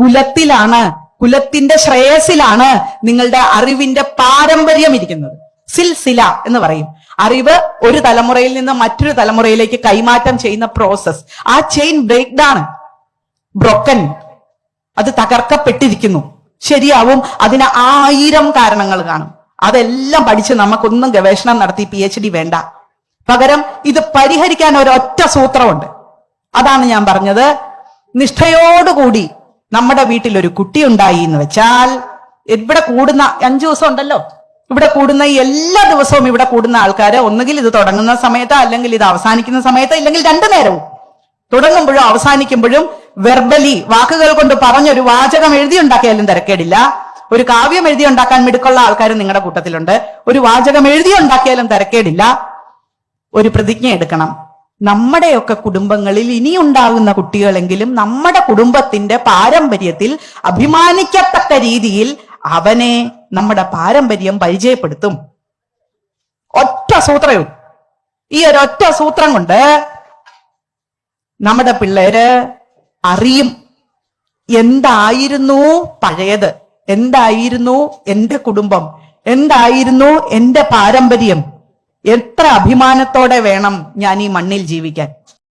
കുലത്തിലാണ് കുലത്തിന്റെ ശ്രേയസിലാണ് നിങ്ങളുടെ അറിവിന്റെ പാരമ്പര്യം ഇരിക്കുന്നത്. സിൽസില എന്ന് പറയും. അറിവ് ഒരു തലമുറയിൽ നിന്ന് മറ്റൊരു തലമുറയിലേക്ക് കൈമാറ്റം ചെയ്യുന്ന പ്രോസസ് ആ ചെയിൻ ബ്രേക്ക് ഡൗൺ ബ്രോക്കൻ അത് തകർക്കപ്പെട്ടിരിക്കുന്നു. ശരിയാവും. അതിന് ആയിരം കാരണങ്ങൾ കാണും. അതെല്ലാം പഠിച്ച് നമുക്കൊന്നും ഗവേഷണം നടത്തി പി എച്ച് ഡി വേണ്ട. പകരം ഇത് പരിഹരിക്കാൻ ഒരൊറ്റ സൂത്രമുണ്ട്. അതാണ് ഞാൻ പറഞ്ഞത്. നിഷ്ഠയോടുകൂടി നമ്മുടെ വീട്ടിൽ ഒരു കുട്ടി ഉണ്ടായി എന്ന് വെച്ചാൽ ഇവിടെ കൂടുന്ന അഞ്ചു ദിവസം ഉണ്ടല്ലോ. ഇവിടെ കൂടുന്ന എല്ലാ ദിവസവും ഇവിടെ കൂടുന്ന ആൾക്കാര് ഒന്നുകിൽ ഇത് തുടങ്ങുന്ന സമയത്ത് അല്ലെങ്കിൽ ഇത് അവസാനിക്കുന്ന സമയത്ത് ഇല്ലെങ്കിൽ രണ്ടു നേരവും. തുടങ്ങുമ്പോഴും അവസാനിക്കുമ്പോഴും വെർബലി വാക്കുകൾ കൊണ്ട് പറഞ്ഞൊരു വാചകം എഴുതി ഉണ്ടാക്കിയാലും തിരക്കേടില്ല. ഒരു കാവ്യം എഴുതി ഉണ്ടാക്കാൻ മിടുക്കുള്ള ആൾക്കാർ നിങ്ങളുടെ കൂട്ടത്തിലുണ്ട്. ഒരു വാചകം എഴുതി ഉണ്ടാക്കിയാലും തിരക്കേടില്ല. ഒരു പ്രതിജ്ഞ എടുക്കണം. നമ്മുടെയൊക്കെ കുടുംബങ്ങളിൽ ഇനിയുണ്ടാകുന്ന കുട്ടികളെങ്കിലും നമ്മുടെ കുടുംബത്തിന്റെ പാരമ്പര്യത്തിൽ അഭിമാനിക്കത്തക്ക രീതിയിൽ അവനെ നമ്മുടെ പാരമ്പര്യം പരിചയപ്പെടുത്തും. ഒറ്റ സൂത്രവും ഈ ഒരൊറ്റ സൂത്രം കൊണ്ട് നമ്മുടെ പിള്ളേര് അറിയും. എന്തായിരുന്നു പഴയത്? എന്തായിരുന്നു എന്റെ കുടുംബം? എന്തായിരുന്നു എന്റെ പാരമ്പര്യം? എത്ര അഭിമാനത്തോടെ വേണം ഞാൻ ഈ മണ്ണിൽ ജീവിക്കാൻ?